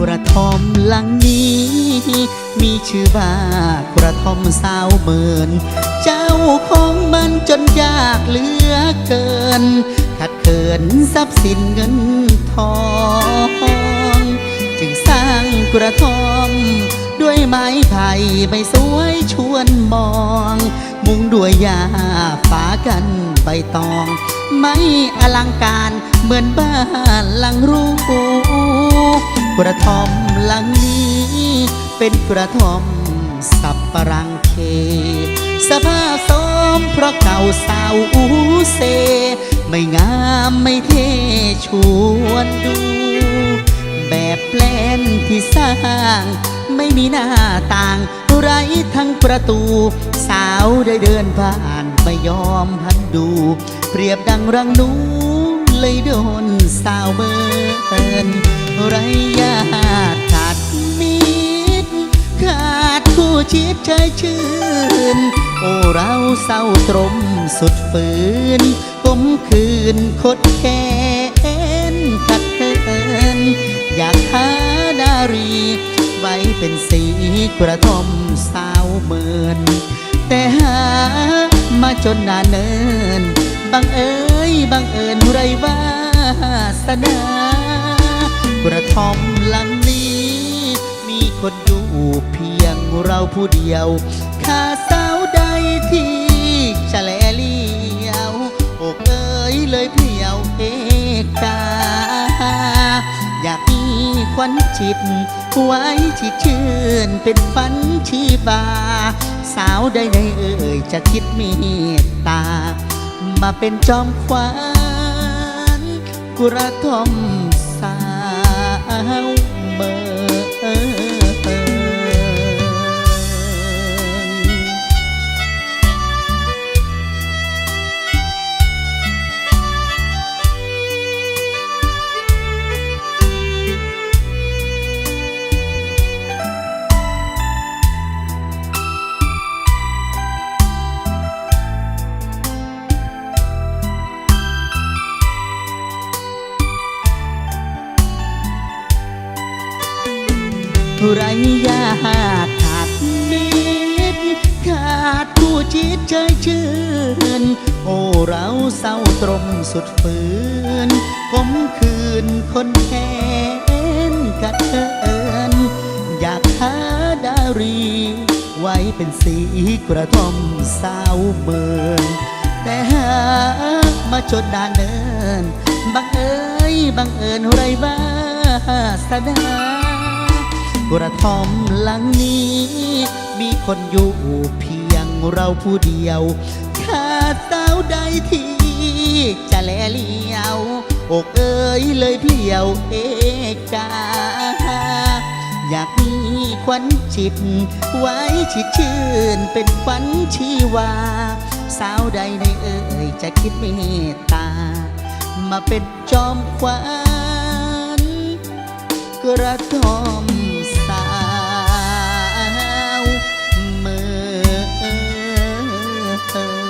กระท่อมหลังนี้ มีชื่อว่ากระท่อมสาวเมิน เจ้าของมันจนยากเหลือเกินขัดเขินทรัพย์สินเงินทอง จึงสร้างกระท่อม ด้วยไม้ไผ่ไม่สวยชวนมอง มุงด้วยยาฝากันใบตอง ไม่อลังการเหมือนบ้านหลังรู กระท่อมหลังนี้ เป็นกระท่อมสับปะรังเค สภาพสมเพราะเก่าสาวอูเซ ไม่งามไม่เท่ชวนดู แบบแปลนที่สร้าง ไม่มีหน้าต่าง ไรทั้งประตู สาวได้เดินผ่านไม่ยอมหันดู เปรียบดังรังนูเลยโดนสาวเบิร์นไร ชิดใจชื่น โอ้เราเศร้าตรมสุดฝืนก้มคืนคดแค้นขัดเคินอยากหาดารี ไว้เป็นสีกระท่อมสาวเมิน แต่หามาจนนานเนิน บังเอ๋ยบังเอิญไรวาสนากระท่อมหลังนี้มี คนอยู่เพียงเราผู้เดียวข้าสาวใดที่จะแลเลียวอกเอ๋ยเลยเพียวเอกาอยากมีควันจิตไว้ที่ชื่นเป็นฝันชีบา สาวใดในเอ่ยจะคิดมตตา มาเป็นจอมขวัญกระทอม ไรญาขาดมิตรขาดผู้จิตใจชื่น โอ้เราเศร้าตรมสุดฝืนคมคืนคนแค้นกัดเอินอยากหาดารี ไว้เป็นสีกระท่อมสาวเมินแต่หามาจนดานเนินบังเอ๋ยบังเอิญไรบ้าสนา กระท่อมหลังนี้ มีคนอยู่เพียงเราผู้เดียวขาดสาวใดที่ จะแลเลียว อกเอ้ยเลยเพลียวเอกาอยากมีควันจิต ไว้ชิดชื่นเป็นฝันชีวา สาวใดในเอ่ยจะคิดเมตตา มาเป็นจอมขวัญกระทอม uh.